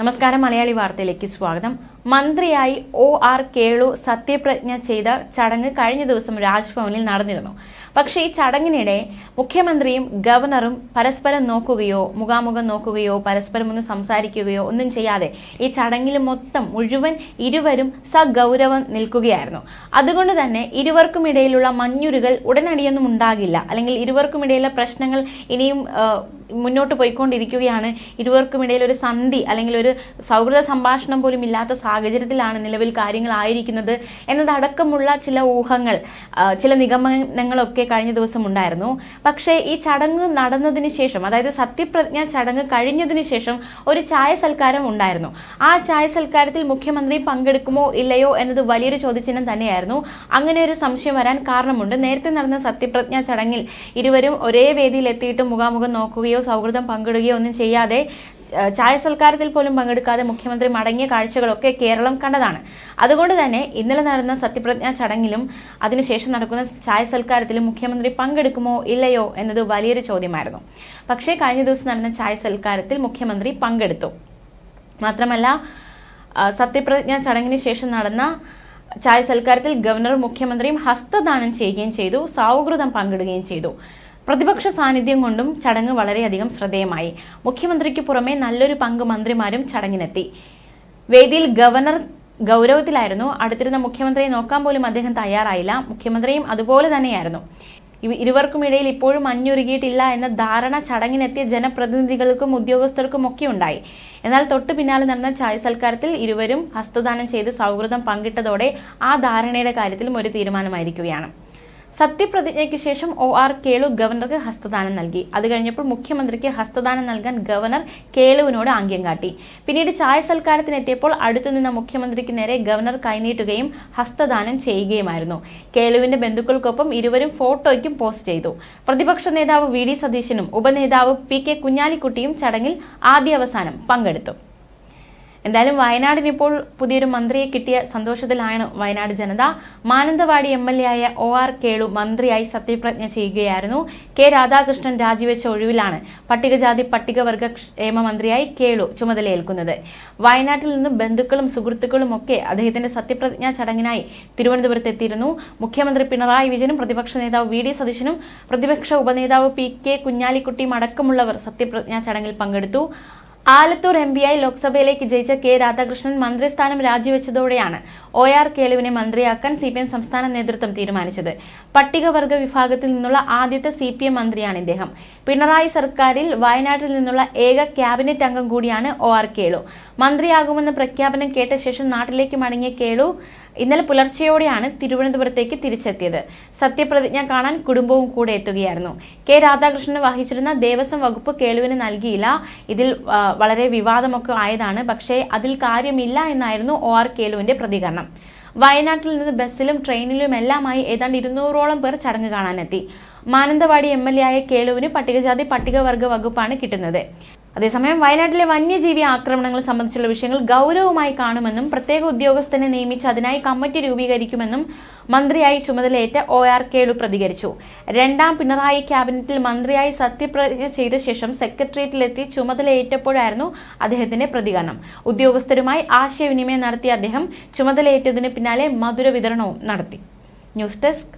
നമസ്കാരം മലയാളി വാർത്തയിലേക്ക് സ്വാഗതം. മന്ത്രിയായി ഒ ആർ കേളു സത്യപ്രതിജ്ഞ ചെയ്ത ചടങ്ങ് കഴിഞ്ഞ ദിവസം രാജ്ഭവനിൽ നടന്നിരുന്നു. പക്ഷേ ഈ ചടങ്ങിനിടെ മുഖ്യമന്ത്രിയും ഗവർണറും പരസ്പരം നോക്കുകയോ മുഖാമുഖം നോക്കുകയോ പരസ്പരം ഒന്ന് സംസാരിക്കുകയോ ഒന്നും ചെയ്യാതെ ഈ ചടങ്ങിൽ മൊത്തം മുഴുവൻ ഇരുവരും സഗൗരവം നിൽക്കുകയായിരുന്നു. അതുകൊണ്ട് തന്നെ ഇരുവർക്കും ഇടയിലുള്ള മഞ്ഞുരുകൾ ഉടനടിയൊന്നും ഉണ്ടാകില്ല. അല്ലെങ്കിൽ ഇരുവർക്കും ഇടയിലുള്ള പ്രശ്നങ്ങൾ ഇനിയും മുന്നോട്ട് പോയിക്കൊണ്ടിരിക്കുകയാണ്. ഇരുവർക്കും ഇടയിൽ ഒരു സന്ധി അല്ലെങ്കിൽ ഒരു സൗഹൃദ സംഭാഷണം പോലും ഇല്ലാത്ത സാഹചര്യത്തിലാണ് നിലവിൽ കാര്യങ്ങൾ ആയിരിക്കുന്നത്. എന്നതടക്കമുള്ള ചില ഊഹങ്ങൾ ചില നിഗമനങ്ങളൊക്കെ കഴിഞ്ഞ ദിവസം ഉണ്ടായിരുന്നു. പക്ഷേ ഈ ചടങ്ങ് നടന്നതിന് ശേഷം അതായത് സത്യപ്രതിജ്ഞ ചടങ്ങ് കഴിഞ്ഞതിന് ശേഷം ഒരു ചായ സൽക്കാരം ഉണ്ടായിരുന്നു. ആ ചായ സൽക്കാരത്തിൽ മുഖ്യമന്ത്രി പങ്കെടുക്കുമോ ഇല്ലയോ എന്നത് വലിയൊരു ചോദ്യചിഹ്നം തന്നെയായിരുന്നു. അങ്ങനെ ഒരു സംശയം വരാൻ കാരണമുണ്ട്. നേരത്തെ നടന്ന സത്യപ്രതിജ്ഞ ചടങ്ങിൽ ഇരുവരും ഒരേ വേദിയിൽ എത്തിയിട്ട് മുഖാമുഖം നോക്കുകയോ സൗഹൃദം പങ്കിടുകയോ ഒന്നും ചെയ്യാതെ ചായ സൽക്കാരത്തിൽ പോലും പങ്കെടുക്കാതെ മുഖ്യമന്ത്രി മടങ്ങിയ കാഴ്ചകളൊക്കെ കേരളം കണ്ടതാണ്. അതുകൊണ്ട് തന്നെ ഇന്നലെ നടന്ന സത്യപ്രതിജ്ഞ ചടങ്ങിലും അതിനുശേഷം നടക്കുന്ന ചായ സൽക്കാരത്തിലും മുഖ്യമന്ത്രി പങ്കെടുക്കുമോ ഇല്ലയോ എന്നത് വലിയൊരു ചോദ്യമായിരുന്നു. പക്ഷേ കഴിഞ്ഞ ദിവസം നടന്ന ചായ സൽക്കാരത്തിൽ മുഖ്യമന്ത്രി പങ്കെടുത്തു. മാത്രമല്ല സത്യപ്രതിജ്ഞ ചടങ്ങിന് ശേഷം നടന്ന ചായ സൽക്കാരത്തിൽ ഗവർണർ മുഖ്യമന്ത്രിയും ഹസ്തദാനം ചെയ്യുകയും ചെയ്തു സൗഹൃദം പങ്കിടുകയും ചെയ്തു. പ്രതിപക്ഷ സാന്നിധ്യം കൊണ്ടും ചടങ്ങ് വളരെയധികം ശ്രദ്ധേയമായി. മുഖ്യമന്ത്രിക്ക് പുറമെ നല്ലൊരു പങ്ക് മന്ത്രിമാരും ചടങ്ങിനെത്തി. വേദിയിൽ ഗവർണർ ഗൗരവത്തിലായിരുന്നു. അടുത്തിരുന്ന മുഖ്യമന്ത്രിയെ നോക്കാൻ പോലും അദ്ദേഹം തയ്യാറായില്ല. മുഖ്യമന്ത്രിയും അതുപോലെ തന്നെയായിരുന്നു. ഇരുവർക്കുമിടയിൽ ഇപ്പോഴും മഞ്ഞുരുകിയിട്ടില്ല എന്ന ധാരണ ചടങ്ങിനെത്തിയ ജനപ്രതിനിധികൾക്കും ഉദ്യോഗസ്ഥർക്കും ഒക്കെ ഉണ്ടായി. എന്നാൽ തൊട്ടു പിന്നാലെ നടന്ന ചായ സൽക്കാരത്തിൽ ഇരുവരും ഹസ്തദാനം ചെയ്ത് സൗഹൃദം പങ്കിട്ടതോടെ ആ ധാരണയുടെ കാര്യത്തിലും ഒരു തീരുമാനമായിരിക്കുകയാണ്. സത്യപ്രതിജ്ഞയ്ക്ക് ശേഷം ഒ ആർ കേളു ഗവർണർക്ക് ഹസ്തദാനം നൽകി. അത് കഴിഞ്ഞപ്പോൾ മുഖ്യമന്ത്രിക്ക് ഹസ്തദാനം നൽകാൻ ഗവർണർ കേളുവിനോട് ആംഗ്യം കാട്ടി. പിന്നീട് ചായ സൽക്കാരത്തിനെത്തിയപ്പോൾ അടുത്തുനിന്ന മുഖ്യമന്ത്രിക്ക് നേരെ ഗവർണർ കൈനീട്ടുകയും ഹസ്തദാനം ചെയ്യുകയുമായിരുന്നു. കേളുവിന്റെ ബന്ധുക്കൾക്കൊപ്പം ഇരുവരും ഫോട്ടോയ്ക്കും പോസ്റ്റ് ചെയ്തു. പ്രതിപക്ഷ നേതാവ് വി ഡി സതീശനും ഉപനേതാവ് പി കെ കുഞ്ഞാലിക്കുട്ടിയും ചടങ്ങിൽ ആദ്യാവസാനം പങ്കെടുത്തു. എന്തായാലും വയനാടിന് ഇപ്പോൾ പുതിയൊരു മന്ത്രിയെ കിട്ടിയ സന്തോഷത്തിലാണ് വയനാട് ജനത. മാനന്തവാടി എം എൽ എ ആയ ഒ ആർ കേളു മന്ത്രിയായി സത്യപ്രതിജ്ഞ ചെയ്യുകയായിരുന്നു. കെ രാധാകൃഷ്ണൻ രാജിവെച്ച ഒഴിവിലാണ് പട്ടികജാതി പട്ടികവർഗ ക്ഷേമ മന്ത്രിയായി കേളു ചുമതലയേൽക്കുന്നത്. വയനാട്ടിൽ നിന്ന് ബന്ധുക്കളും സുഹൃത്തുക്കളും ഒക്കെ അദ്ദേഹത്തിന്റെ സത്യപ്രതിജ്ഞാ ചടങ്ങിനായി തിരുവനന്തപുരത്ത് എത്തിയിരുന്നു മുഖ്യമന്ത്രി പിണറായി വിജയനും പ്രതിപക്ഷ നേതാവ് വി ഡി സതീശനും പ്രതിപക്ഷ ഉപനേതാവ് പി കെ കുഞ്ഞാലിക്കുട്ടിയും അടക്കമുള്ളവർ സത്യപ്രതിജ്ഞാ ചടങ്ങിൽ പങ്കെടുത്തു. ആലത്തൂർ എം പിയായി ലോക്സഭയിലേക്ക് ജയിച്ച കെ രാധാകൃഷ്ണൻ മന്ത്രിസ്ഥാനം രാജിവെച്ചതോടെയാണ് ഒ ആർ കേളുവിനെ മന്ത്രിയാക്കാൻ സി പി എം സംസ്ഥാന നേതൃത്വം തീരുമാനിച്ചത്. പട്ടികവർഗ വിഭാഗത്തിൽ നിന്നുള്ള ആദ്യത്തെ സി പി എം മന്ത്രിയാണ് ഇദ്ദേഹം. പിണറായി സർക്കാരിൽ വയനാട്ടിൽ നിന്നുള്ള ഏക ക്യാബിനറ്റ് അംഗം കൂടിയാണ് ഒ ആർ കേളു. മന്ത്രിയാകുമെന്ന പ്രഖ്യാപനം കേട്ട ശേഷം നാട്ടിലേക്ക് മടങ്ങിയ കേളു ഇന്നലെ പുലർച്ചെയോടെയാണ് തിരുവനന്തപുരത്തേക്ക് തിരിച്ചെത്തിയത്. സത്യപ്രതിജ്ഞ കാണാൻ കുടുംബവും കൂടെ എത്തുകയായിരുന്നു. കെ രാധാകൃഷ്ണൻ വഹിച്ചിരുന്ന ദേവസ്വം വകുപ്പ് കേളുവിന് നൽകിയില്ല. ഇതിൽ വളരെ വിവാദമൊക്കെ ആയതാണ്. പക്ഷേ അതിൽ കാര്യമില്ല എന്നായിരുന്നു ഒ ആർ കേളുവിന്റെ പ്രതികരണം. വയനാട്ടിൽ നിന്ന് ബസ്സിലും ട്രെയിനിലും എല്ലാമായി ഏതാണ്ട് ഇരുന്നൂറോളം പേർ ചടങ്ങ് കാണാനെത്തി. മാനന്തവാടി എം എൽ എ ആയ കേളുവിന് പട്ടികജാതി പട്ടികവർഗ വകുപ്പാണ് കിട്ടുന്നത്. അതേസമയം വയനാട്ടിലെ വന്യജീവി ആക്രമണങ്ങൾ സംബന്ധിച്ചുള്ള വിഷയങ്ങൾ ഗൗരവമായി കാണുമെന്നും പ്രത്യേക ഉദ്യോഗസ്ഥനെ നിയമിച്ച് അതിനായി കമ്മിറ്റി രൂപീകരിക്കുമെന്നും മന്ത്രിയായി ചുമതലയേറ്റ ഒ ആർ കേളു പ്രതികരിച്ചു. രണ്ടാം പിണറായി ക്യാബിനറ്റിൽ മന്ത്രിയായി സത്യപ്രതിജ്ഞ ചെയ്ത ശേഷം സെക്രട്ടേറിയറ്റിലെത്തി ചുമതലയേറ്റപ്പോഴായിരുന്നു അദ്ദേഹത്തിന്റെ പ്രതികരണം. ഉദ്യോഗസ്ഥരുമായി ആശയവിനിമയം നടത്തിയ അദ്ദേഹം ചുമതലയേറ്റതിന് പിന്നാലെ മധുര വിതരണവും നടത്തി. ന്യൂസ് ഡെസ്ക്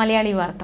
മലയാളി വാർത്ത.